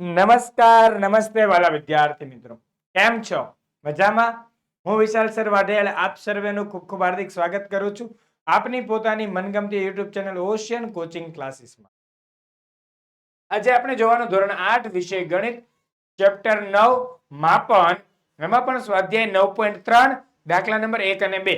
નમસ્કાર, નમસ્તે વાલા વિદ્યાર્થી મિત્રો. કેમ છો? મજામાં? હું વિશાલ સર વાઢેલ આપ સર્વેનું ખૂબ ખૂબ હાર્દિક સ્વાગત કરું છું આપની પોતાની મનગમતી યુટ્યુબ ચેનલ ઓશિયન કોચિંગ ક્લાસીસમાં આજે આપણે જોવાનું ધોરણ આઠ વિષય ગણિત, ચેપ્ટર નવ, માપન. એમાં પણ સ્વાધ્યાય નવ પોઈન્ટ ત્રણ, દાખલા નંબર એક અને બે.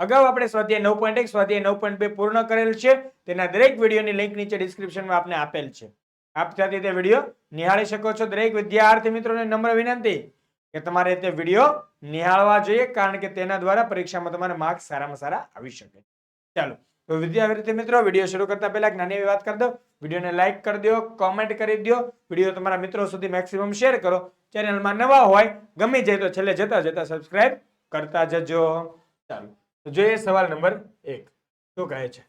અગાઉ આપણે સ્વાધ્યાય નવ પોઈન્ટ એક, સ્વાધ્યાય નવ પોઈન્ટ બે પૂર્ણ કરેલ છે. તેના દરેક વિડીયોની લિંક નીચે ડિસ્ક્રિપ્શનમાં આપને આપેલ છે. આપ ત્યાંથી તે વીડિયો નિહાળી શકો છો. દરેક વિદ્યાર્થી મિત્રોને નમ્ર વિનંતી કે તમારે તે વીડિયો નિહાળવા જોઈએ, કારણ કે તેના દ્વારા પરીક્ષામાં તમારે માર્ક્સ સારામાં સારા આવી શકે. ચાલો, તો વિદ્યાર્થી મિત્રો, વીડિયો શરૂ કરતા પહેલા નાની એવી વાત કરી દો વિડીયોને લાઈક કરી દો કોમેન્ટ કરી દો. વીડિયો તમારા મિત્રો સુધી મેક્સિમમ શેર કરો. ચેનલમાં નવા હોય, ગમી જાય તો છેલ્લે જતા જતા સબસ્ક્રાઇબ કરતા જજો. ચાલો, તો જોઈએ સવાલ નંબર એક. શું કહે છે?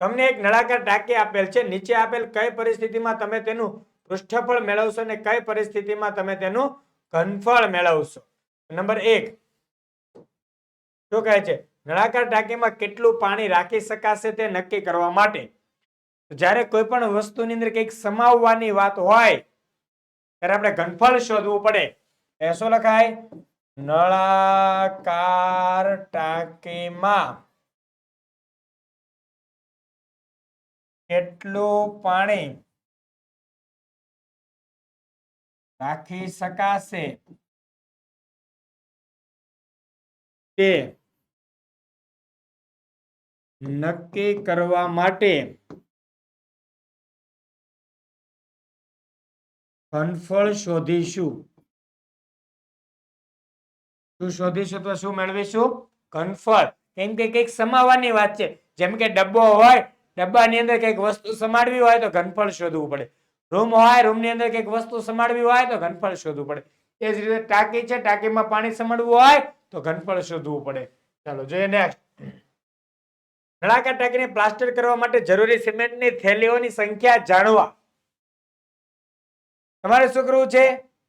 તમને એક નળાકાર ટાંકી આપેલ છે. નીચે આપેલ કઈ પરિસ્થિતિમાં તમે તેનું પૃષ્ઠફળ મેળવશો અને કઈ પરિસ્થિતિમાં તમે તેનું ઘનફળ મેળવશો? નંબર એક. શું કહે છે? નળાકાર ટાંકીમાં કેટલું પાણી રાખી શકાશે તે નક્કી કરવા માટે? જ્યારે કોઈ પણ વસ્તુની અંદર કંઈક સમાવવાની વાત હોય, ત્યારે આપણે ઘનફળ શોધવું પડે. એ શું લખાય? નળાકાર ટાંકીમાં કેટલું પાણી રાખી શકાશે? તે નક્કી કરવા માટે ઘનફળ શોધીશું. શું શોધીશું તો શું મેળવીશું? ઘનફળ. કેમ કે કંઈક સમાવવાની વાત છે. જેમ કે ડબ્બો હોય ડબ્બાની અંદર કંઈક વસ્તુ સમાડવી હોય તો ઘનફળ શોધવું પડે. રૂમ હોય, રૂમની અંદર કંઈક વસ્તુ સમાડવી હોય તો ઘનફળ શોધવું પડે. એ જ રીતે ટાંકી છે, ટાંકીમાં પાણી સમાડવું હોય તો ઘનફળ શોધવું પડે. ચાલો, જોઈએ નેક્સ્ટ નળાકાર ટાંકીને પ્લાસ્ટર કરવા માટે જરૂરી સિમેન્ટની થેલીઓની સંખ્યા જાણવા. તમારે શું કરવું છે?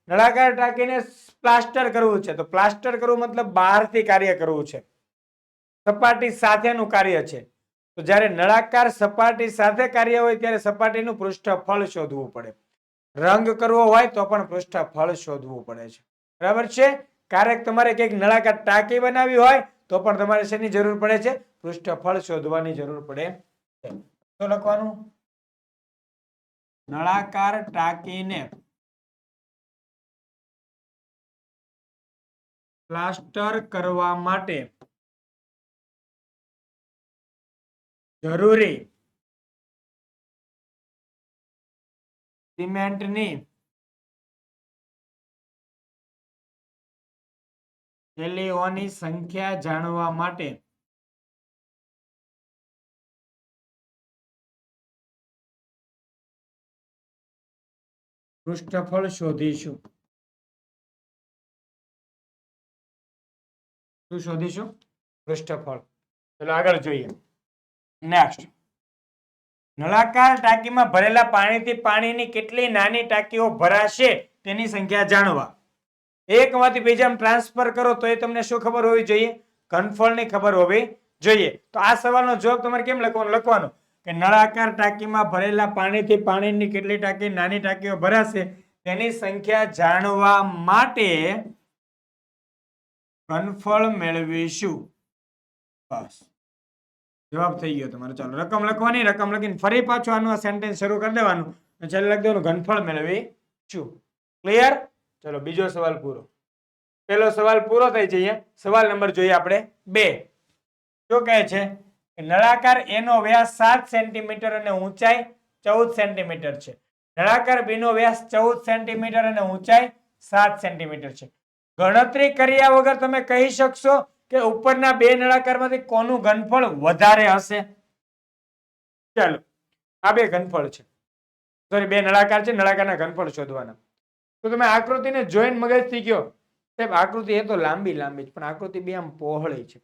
નળાકાર ટાંકીને પ્લાસ્ટર કરવું છે. તો પ્લાસ્ટર કરવું મતલબ બહારથી કાર્ય કરવું છે. સપાટી સાથેનું કાર્ય છે. તો જ્યારે નળાકાર સપાટી સાથે કાર્ય હોય ત્યારે સપાટીનું પૃષ્ઠફળ શોધવું પડે. રંગ કરવો હોય તો પણ પૃષ્ઠફળ શોધવું પડે છે. બરાબર છે? ક્યારેક તમારે કંઈક નળાકાર ટાંકી બનાવવી હોય તો પણ તમારે શેની જરૂર પડે છે? પૃષ્ઠફળ શોધવાની જરૂર પડે છે. શું લખવાનું? નળાકાર ટાંકીને પ્લાસ્ટર કરવા માટે જરૂરી. સિમેન્ટની થેલીઓની સંખ્યા જાણવા માટે પૃષ્ઠફળ શોધીશું. શું શોધીશું? પૃષ્ઠફળ. ચલો આગળ જોઈએ. નેક્સ્ટ નળાકાર ટાંકીમાં ભરેલા પાણીથી પાણીની કેટલી નાની ટાંકીઓ ભરાશે તેની સંખ્યા જાણવા. એકમાંથી બીજામાં ટ્રાન્સફર કરો તો એ તમને શું ખબર હોવી જોઈએ? કન્ફર્મની ખબર હોવી જોઈએ. તો આ સવાલનો જવાબ તમારે કેમ લખવાનો? લખવાનો કે નળાકાર ટાંકીમાં ભરેલા પાણીથી પાણીની કેટલી ટાંકી નાની ટાંકીઓ ભરાશે તેની સંખ્યા જાણવા માટે કન્ફર્મ મેળવીશું. બસ. જવાબ થઈ ગયો તમારો. ચાલો, રકમ લખવાની, રકમ લખીને ફરી પાછું આનું આ સેન્ટેન્સ શરૂ કરી દેવાનું. છેલ્લે લખી દેવાનું, ઘનફળ મેળવી છું. ક્લિયર ચલો, બીજો સવાલ પૂરો. પહેલો સવાલ પૂરો થઈ જઈએ સવાલ નંબર જોઈએ આપણે બે. શું કહે છે? નળાકાર એનો વ્યાસ સાત સેન્ટીમીટર અને ઊંચાઈ ચૌદ સેન્ટીમીટર છે. નળાકાર બીનો વ્યાસ ચૌદ સેન્ટીમીટર અને ઊંચાઈ સાત સેન્ટીમીટર છે. ગણતરી કર્યા વગર તમે કહી શકશો કે ઉપરના બે નળાકારમાંથી કોનું ઘનફળ વધારે હશે? ચાલો, આ બે ઘનફળ છે. સોરી બે નળાકાર છે, નળાકારના ઘનફળ શોધવાના. તો તમે આકૃતિને જોઈને મગજથી ગયો સાહેબ, આકૃતિ એ તો લાંબી લાંબી છે, પણ આકૃતિ બે આમ પહોળી છે.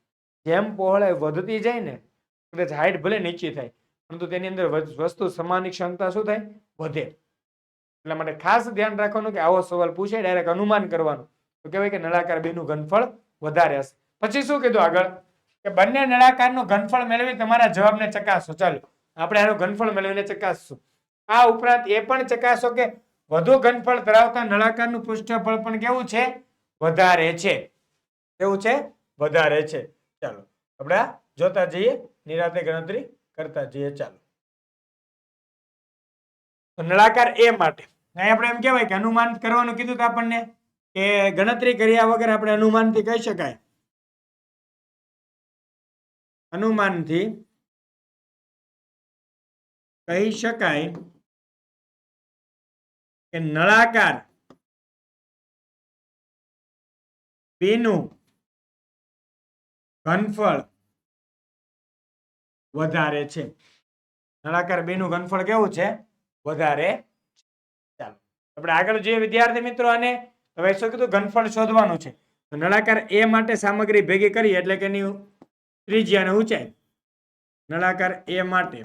જેમ પહોળાઈ વધતી જાય ને, કદાચ હાઈટ ભલે નીચી થાય, પરંતુ તેની અંદર વસ્તુ સમાનની ક્ષમતા શું થાય? વધે. એટલા માટે ખાસ ધ્યાન રાખવાનું કે આવો સવાલ પૂછે ડાયરેક્ટ અનુમાન કરવાનું. તો કહેવાય કે નળાકાર બેનું ઘનફળ વધારે હશે. પછી શું કીધું આગળ? કે બંને નળાકારનું ઘનફળ મેળવી તમારા જવાબને ચકાસો. ચાલો, આપણે આનું ઘનફળ મેળવીને ચકાસશું. આ ઉપરાંત એ પણ ચકાસો કે વધુ ઘનફળ ધરાવતા નળાકારનું પૃષ્ઠફળ પણ કેવું છે? વધારે છે. કેવું છે? વધારે છે. ચાલો, આપણે જોતા જઈએ, નિરાતે ગણતરી કરતા જઈએ. ચાલો. તો નળાકાર એ માટે. આપણે એમ કહેવાય કે અનુમાન કરવાનું કીધું આપણને કે ગણતરી કર્યા વગર આપણે અનુમાનથી કહી શકાય. અનુમાનથી કહી શકાય કે નળાકાર બીનું ઘનફળ વધારે છે. નળાકાર બેનું ઘનફળ કેવું છે? વધારે ચાલો, આપણે આગળ જોઈએ વિદ્યાર્થી મિત્રો અને હવે શું કીધું? ઘનફળ શોધવાનું છે. તો નળાકાર એ માટે સામગ્રી ભેગી કરીએ એટલે કે એની ત્રિજ્યા અને ઊંચાઈ. નળાકાર એ માટે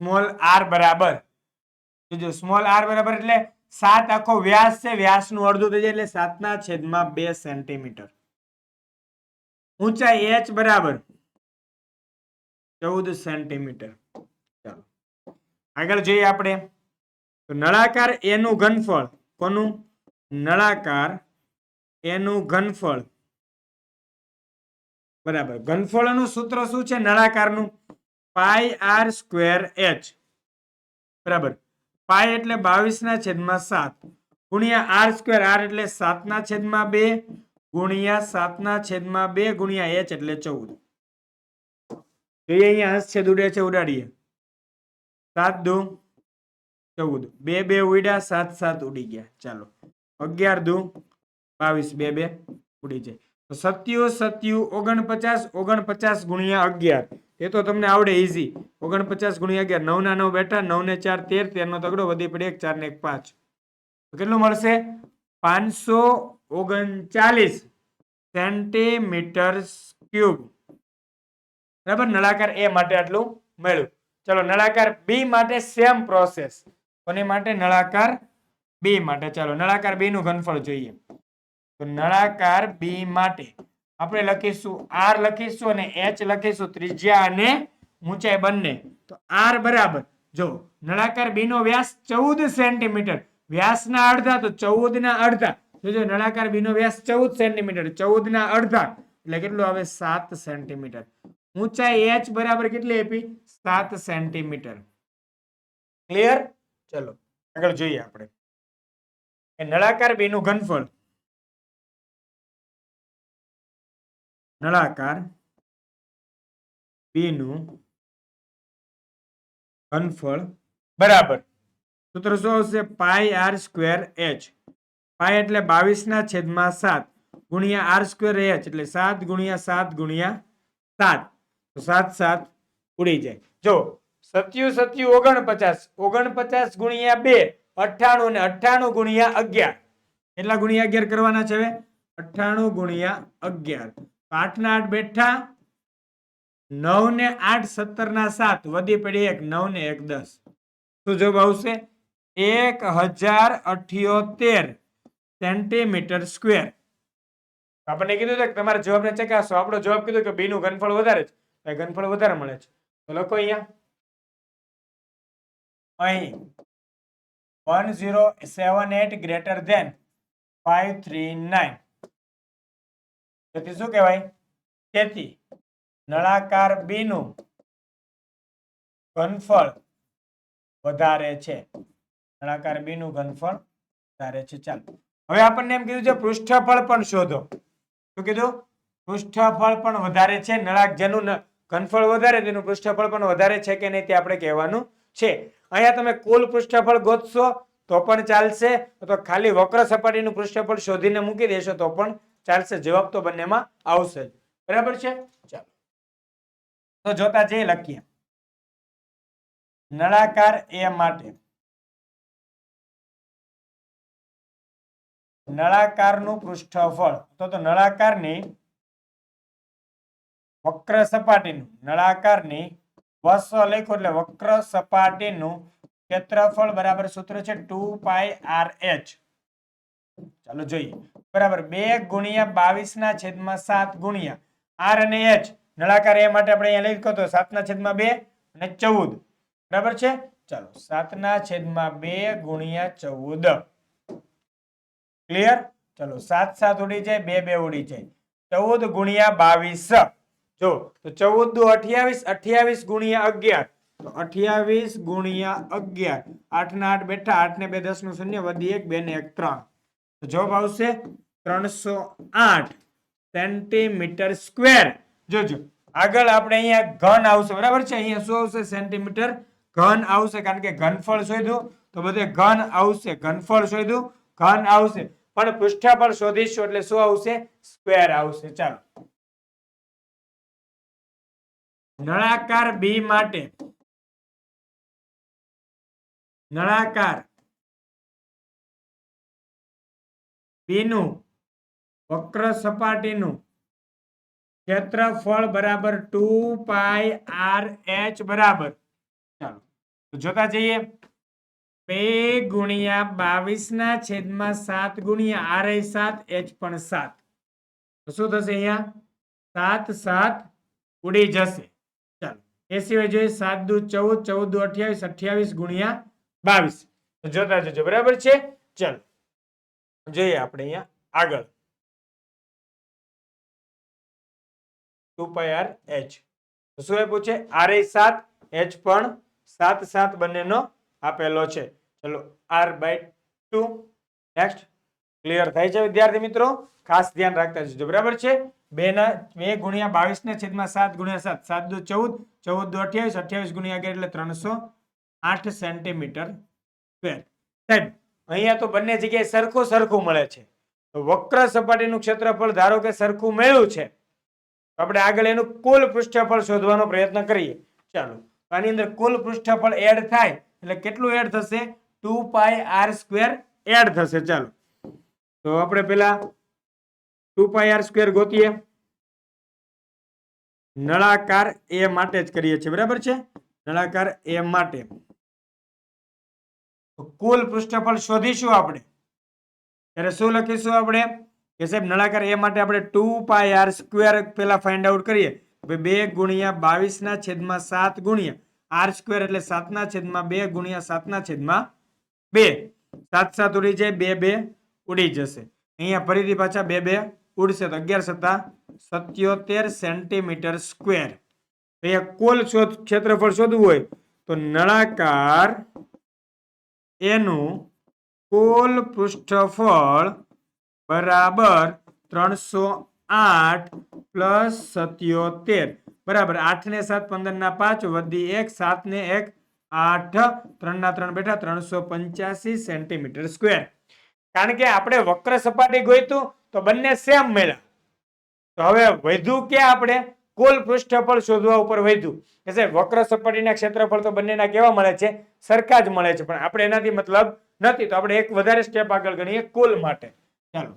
સ્મોલ આર બરાબર. જો સ્મોલ આર બરાબર એટલે સાત આખો વ્યાસ છે, વ્યાસનું અડધું થઈ જાય એટલે સાતના છેદમાં બે સેન્ટીમીટર. ઊંચાઈ એચ બરાબર ચૌદ સેન્ટીમીટર. ચાલો. આગળ જોઈએ આપણે. તો નળાકાર એનું ઘનફળ કોનું? નળાકાર એનું ઘનફળ બરાબર. ઘનફળનું સૂત્ર શું છે? નળાકારનું. Pi r square h. બરાબર. પાઈ એટલે બાવીસ ના છેદમાં સાત. ગુણ્યા આર સ્ક્વેર આર એટલે સાતના છેદમાં બે. ગુણ્યા સાત ના છેદમાં બે ગુણ્યા એચ એટલે ચૌદ. જોઈએ અહીંયા હસ છેદ ઉડે છે, ઉડાડીએ. સાત દુ ચૌદ. બે બે ઉડ્યા, સાત સાત ઉડી ગયા. ચાલો. અગિયાર દુ બાવીસ. બે બે ઉડી જાય. સત્યુ સત્યુ ઓગણપચાસ ઓગણપચાસ ગુણ્યા અગિયાર. એ તો તમને આવડે ઇઝી ઓગણપચાસ ગુણ્યા અગિયાર. નવના નવ બેઠા નવ ને ચાર તેર, તેરનો તગડો, વધી પડે એક ચાર ને એક, પાંચ. કેટલું મળશે? પાંચસો ઓગણચાલીસ સેન્ટીમીટર ક્યુબ. બરાબર? નળાકાર એ માટે આટલું મળ્યું. ચલો, નળાકાર બી માટે સેમ પ્રોસેસ કોની માટે? નળાકાર બી માટે. ચાલો, નળાકાર બી નું ઘનફળ જોઈએ. તો નળાકાર બી માટે આપણે લખીશું આર લખીશું અને એચ લખીશું ત્રિજ્યા અને ઊંચાઈ બંને. તો આર બરાબર. જો નળાકાર બી નો વ્યાસ ચૌદ સેન્ટીમીટર. વ્યાસના અડધા તો ચૌદ ના અડધા જોજો નળાકાર બી નો વ્યાસ ચૌદ સેન્ટીમીટર ચૌદ ના અડધા. એટલે કેટલું આવે? સાત સેન્ટીમીટર. ઊંચાઈ એચ બરાબર કેટલી આપી? સાત સેન્ટીમીટર. ક્લિયર ચલો, આગળ જોઈએ આપણે. નળાકાર બી નું ઘનફળ. નળાકાર બી ઘનફળ, બરાબર. સૂત્ર શું આવશે? Pi r square h. Pi એટલે બાવીસ ના છેદમાં સાત ગુણ્યા આર સ્ક્વેર એચ એટલે સાત ગુણ્યા સાત ગુણ્યા સાત. તો સાત સાત ઉડી જાય. જો, સત્યુ સત્યુ ઓગણપચાસ. ઓગણપચાસ ગુણ્યા બે, અઠ્ઠાણું ને અઠ્ઠાણું ગુણ્યા અગિયાર. કેટલા ગુણ્યા અગિયાર કરવાના છે હવે? અઠ્ઠાણું ગુણ્યા અગિયાર. આઠ આઠ બેઠા નવ ને આઠ સત્તર ના સાત, વધી પડી એક નવ ને એક, દસ. શું જવાબ આવશે? એક હજાર અઠ્યોતેર સેન્ટીમીટર સ્ક્વેર. આપણને કીધું કે તમારે જવાબને ચકાસો આપણો જવાબ કીધું કે બી નું ઘનફળ વધારે છે. ઘનફળ વધારે મળે છે. તો લખો અહીંયા. અહીં. One zero seven eight greater than five three nine તેથી શું કહેવાય? તેથી નળાકાર બી નું ઘનફળ વધારે છે. નળાકાર બી નું ઘનફળ વધારે છે. ચાલો. હવે આપણને એમ કીધું છે, પૃષ્ઠફળ પણ શોધો. શું કીધું? પૃષ્ઠફળ પણ વધારે છે. નળાક જેનું ઘનફળ વધારે, તેનું પૃષ્ઠફળ પણ વધારે છે કે નહીં તે આપણે કહેવાનું છે. અહીંયા તમે કુલ પૃષ્ઠફળ ગોતશો તો પણ ચાલશે. અથવા ખાલી વક્ર સપાટીનું પૃષ્ઠફળ શોધીને મૂકી દેશો તો પણ ચાલશે, જવાબ તો બંનેમાં આવશે. બરાબર છે? ચાલો. તો જોતા જે લખીએ. નળાકાર એ માટે. નળાકારનું પૃષ્ઠફળ. તો તો નળાકારની વક્ર સપાટીનું, નળાકારની વસ્વ લખો એટલે વક્ર સપાટીનું ક્ષેત્રફળ બરાબર સૂત્ર છે ટુ પાય આર એચ. ચાલો જોઈએ. બરાબર, બે ગુણ્યા બાવીસ ના છેદમાં સાત ગુણ્યા. આર અને એચ, નળાકાર એ માટે આપણે અહીંયા લઈ કહો સાત ના છેદમાં બે અને ચૌદ. બરાબર છે? ચાલો, સાતના છેદમાં બે ગુણ્યા ચૌદ. ક્લિયર ચલો, સાત સાત ઉડી જાય, બે બે ઉડી જાય. ચૌદ ગુણ્યા બાવીસ. જો, તો ચૌદ દુ અઠ્યાવીસ અઠ્યાવીસ ગુણ્યા અગિયાર. તો અઠ્યાવીસ ગુણ્યા અગિયાર. આઠ ના આઠ બેઠા આઠ ને બે દસનું શૂન્ય, વધી એક બે ને એક ત્રણ. જવાબ આવશે ત્રણસો આઠ સેન્ટીમીટર સ્ક્વેર. જોજો, આગળ આપણે અહીંયા ઘન આવશે, બરાબર છે? અહીંયા શું આવશે? સેન્ટીમીટર ઘન આવશે, કારણ કે ઘનફળ શોધ્યું. તો બધે ઘન આવશે, ઘનફળ શોધ્યું, ઘન આવશે. પણ પૃષ્ઠફળ શોધીશું એટલે શું આવશે? સ્ક્વેર આવશે. ચાલો. નળાકાર બી માટે, નળાકાર બી નું વક્ર સપાટીનું ક્ષેત્રફળ બરાબર ટુ પાય આર એચ બરાબર. ચાલો, તો જોતા જઈએ. બે ગુણ્યા બાવીસ ના છેદમાં સાત ગુણ્યા આર એ સાત, એચ પણ સાત. તો શું થશે અહીંયા? સાત સાત ઉડી જશે. ચાલો, એ સિવાય જોઈએ સાત દુ ચૌદ ચૌદ દુ અઠ્યાવીસ અઠ્યાવીસ ગુણ્યા બાવીસ. જોતા જજો, બરાબર છે? ચાલો જોઈએ આપણે અહીંયા આગળ. Two pi r h. શું આપ્યું છે? આર સાત, એચ પણ સાત સાત બંનેનો આપેલો છે. R by two. Next clear થાય છે, વિદ્યાર્થી મિત્રો? ખાસ ધ્યાન રાખતા જજો. બરાબર છે? બે બે ગુણ્યા બાવીસ ના છેદમાં સાત ગુણ્યા સાત. સાત દુ ચૌદ ચૌદ દો અઠ્યાવીસ અઠ્યાવીસ ગુણ્યા અગિયાર એટલે ત્રણસો આઠ સેન્ટીમીટર સ્ક્વેર. સાહેબ અહીંયા તો બંને જગ્યાએ સરખું સરખું મળે છે. વક્ર સપાટીનું ક્ષેત્રફળ ધારો કે સરખું મળ્યું છે આપણે આગળ એનું કુલ પૃષ્ઠફળ શોધવાનો પ્રયત્ન કરીએ. ચાલો આની અંદર કુલ પૃષ્ઠફળ એડ થાય, એટલે કેટલું એડ થશે? Two pi r square add થશે. ચાલો, તો આપણે પેલા ટુ પાય આર સ્ક્વેર ગોતીએ. નળાકાર એ માટે જ કરીએ છીએ, બરાબર છે? નળાકાર એ માટે. કુલ પૃષ્ઠફળ શોધીશું આપણે. ત્યારે શું લખીશું આપણે? કે સાહેબ, નળાકાર એ માટે આપણે ટુ પાય આર સ્ક્વેર પેલા ફાઇન્ડ આઉટ કરીએ. ભાઈ બે ગુણ્યા બાવીસ ના છેદમાં સાત ગુણ્યા. આર સ્ક્વેર એટલે સાતના છેદમાં બે ગુણ્યા સાતના છેદમાં બે. સાત સાત ઉડી જાય, બે બે ઉડી જશે. અહીંયા ફરીથી પાછા બે બે ઉડશે તો અગિયાર સત્તા સત્યોતેર સેન્ટીમીટર સ્ક્વેર અહીંયા કુલ શોધ ક્ષેત્રફળ શોધવું હોય તો નળાકાર એનું કુલ પૃષ્ઠફળ બરાબર ત્રણસો આઠ પ્લસ સત્યોતેર. બરાબર આઠ ને સાત પંદર ના પાંચ, વધી એક સાત ને એક, આઠ ત્રણ ના ત્રણ બેઠા ત્રણસો પંચ્યાસી સેન્ટીમીટર સ્ક્વેર. કારણ કે આપણે વક્ર સપાટી ગોઈતું તો બંને સેમ મળ્યા તો હવે વધુ કે આપણે? કુલ પૃષ્ઠફળ શોધવા ઉપર વધ્યું. કે સાહેબ, વક્ર સપાટીના ક્ષેત્રફળ તો બંનેના કેવા મળે છે? સરખા જ મળે છે, પણ આપણે એનાથી મતલબ નથી. તો આપણે એક વધારે સ્ટેપ આગળ ગણીએ, કુલ માટે. ચાલો.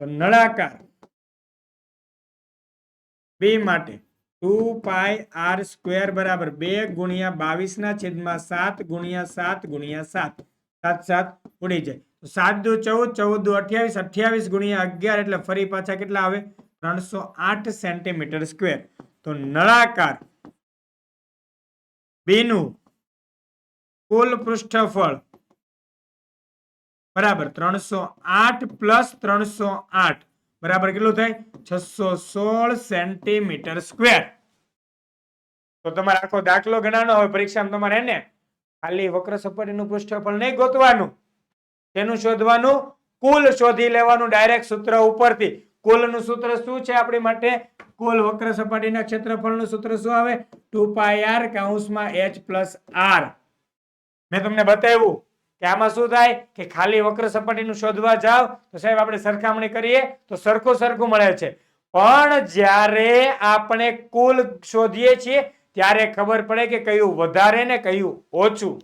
તો નળાકાર. બે માટે. ટુ પાઈ આર સ્ક્વેર બરાબર બે ગુણ્યા બાવીસ ના છેદમાં સાત ગુણ્યા સાત ગુણ્યા સાત. સાત સાત ઉડી જાય. સાત દુ ચૌદ ચૌદ દુ અઠ્યાવીસ અઠ્યાવીસ ગુણ્યા અગિયાર એટલે ફરી પાછા કેટલા આવે? ત્રણસો આઠ સેન્ટીમીટર સ્ક્વેર. તો નળાકાર બેનું કુલ પૃષ્ઠફળ બરાબર ત્રણસો આઠ પ્લસ ત્રણસો આઠ. બરાબર કેટલું થાય? છસો સોળ સેન્ટીમીટર સ્ક્વેર. તો તમારે આખો દાખલો ગણાનો હોય પરીક્ષામાં તમારે એને ખાલી વક્ર સપાટીનું પૃષ્ઠફળ નહીં ગોતવાનું. તેનું શોધવાનું, કુલ શોધી લેવાનું ડાયરેક્ટ સૂત્ર ઉપરથી. કુલનું સૂત્ર શું છે આપણી માટે? કુલ વક્ર સપાટીના ક્ષેત્રફળનું સૂત્ર શું આવે? ટુ પાઈ આર કાઉન્સમાં એચ પ્લસ આર. મેં તમને બતાવ્યું કે આમાં શું થાય? કે ખાલી વક્ર સપાટીનું શોધવા જાવ તો સાહેબ આપણે સરખામણી કરીએ, તો સરખું સરખું મળે છે. પણ જ્યારે આપણે કુલ શોધીએ છીએ, ત્યારે ખબર પડે કે કયું વધારે ને કયું ઓછું.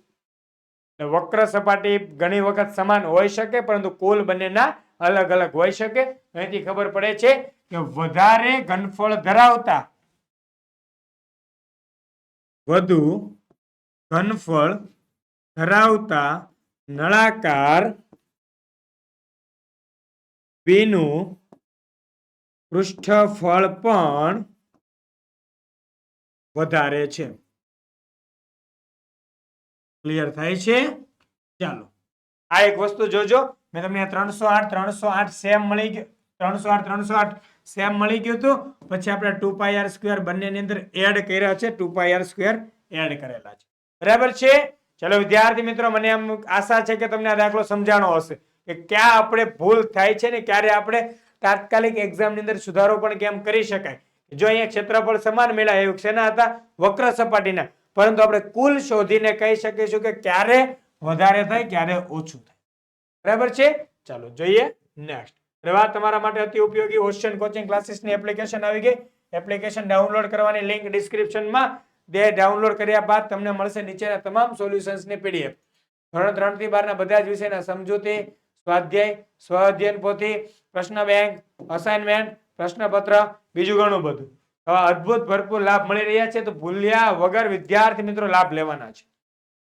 વક્ર સપાટી ઘણી વખત સમાન હોઈ શકે, પરંતુ કુલ બંનેના અલગ અલગ હોઈ શકે. અહીંથી ખબર પડે છે કે વધારે ઘનફળ ધરાવતા વધુ ઘનફળ ધરાવતા નળાકાર બેનું પૃષ્ઠફળ પણ વધારે છે. ક્લિયર થાય છે? ચાલો. આ એક વસ્તુ જોજો. મેં તમને ત્રણસો આઠ ત્રણસો આઠ સેમ મળી ગયું. ત્રણસો આઠ ત્રણસો આઠ સેમ મળી ગયું હતું. પછી આપણે ટુ પાય આર સ્ક્વેર બંનેની અંદર એડ કર્યા છે. Two pi r square add કરેલા છે. બરાબર છે? ચલો વિદ્યાર્થી મિત્રો, મને એમ આશા છે કે તમને આ દાખલો સમજાણો હશે કે ક્યાં આપણે ભૂલ થાય છે ને ક્યારે આપણે તાત્કાલિક એક્ઝામની અંદર સુધારો પણ કેમ કરી શકાય? જો અહીંયા ક્ષેત્રફળ સમાન મેળા એવું શેના હતા? વક્ર સપાટીના. પરંતુ આપણે કુલ શોધીને કહી શકીશું કે ક્યારે વધારે થાય, ક્યારે ઓછું થાય. બરાબર છે? ચાલો જોઈએ નેક્સ્ટ આ તમારા માટે અતિ ઉપયોગી ઓશિયન કોચિંગ ક્લાસીસની એપ્લિકેશન આવી ગઈ. એપ્લિકેશન ડાઉનલોડ કરવાની લિંક ડિસ્ક્રિપ્શનમાં બે ડાઉનલોડ કર્યા બાદ તમને મળશે નીચેના તમામ સોલ્યુશન્સની પીડીએફ ધોરણ ત્રણથી બારના બધા જ વિષયના સમજૂતી, સ્વાધ્યાય સ્વઅધ્યયન પોથી, પ્રશ્ન બેંક અસાઇનમેન્ટ પ્રશ્નપત્ર, બીજું ઘણું બધું. આવા અદ્ભુત ભરપૂર લાભ મળી રહ્યા છે. તો ભૂલ્યા વગર વિદ્યાર્થી મિત્રો લાભ લેવાના છે.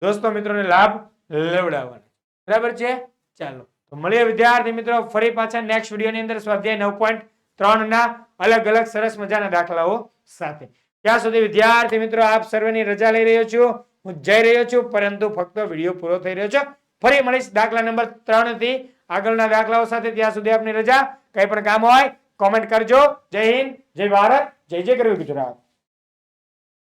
દોસ્તો, મિત્રોને લાભ લેવડાવવાના બરાબર છે? ચાલો. તો મળીએ વિદ્યાર્થી મિત્રો, ફરી પાછા નેક્સ્ટ વિડીયોની અંદર સ્વાધ્યાય નવ પોઈન્ટ ત્રણ ના અલગ અલગ સરસ મજાના દાખલાઓ સાથે. ત્યાં સુધી વિદ્યાર્થી મિત્રો, આપ સર્વેની રજા લઈ રહ્યો છું. હું જઈ રહ્યો છું, પરંતુ ફક્ત વીડિયો પૂરો થઈ રહ્યો છે. ફરી મળીશ દાખલા નંબર ત્રણથી આગળના દાખલાઓ સાથે. ત્યાં સુધી આપની રજા. કંઈ પણ કામ હોય કોમેન્ટ કરજો. જય હિન્દ, જય ભારત, જય જય કરવી ગુજરાત.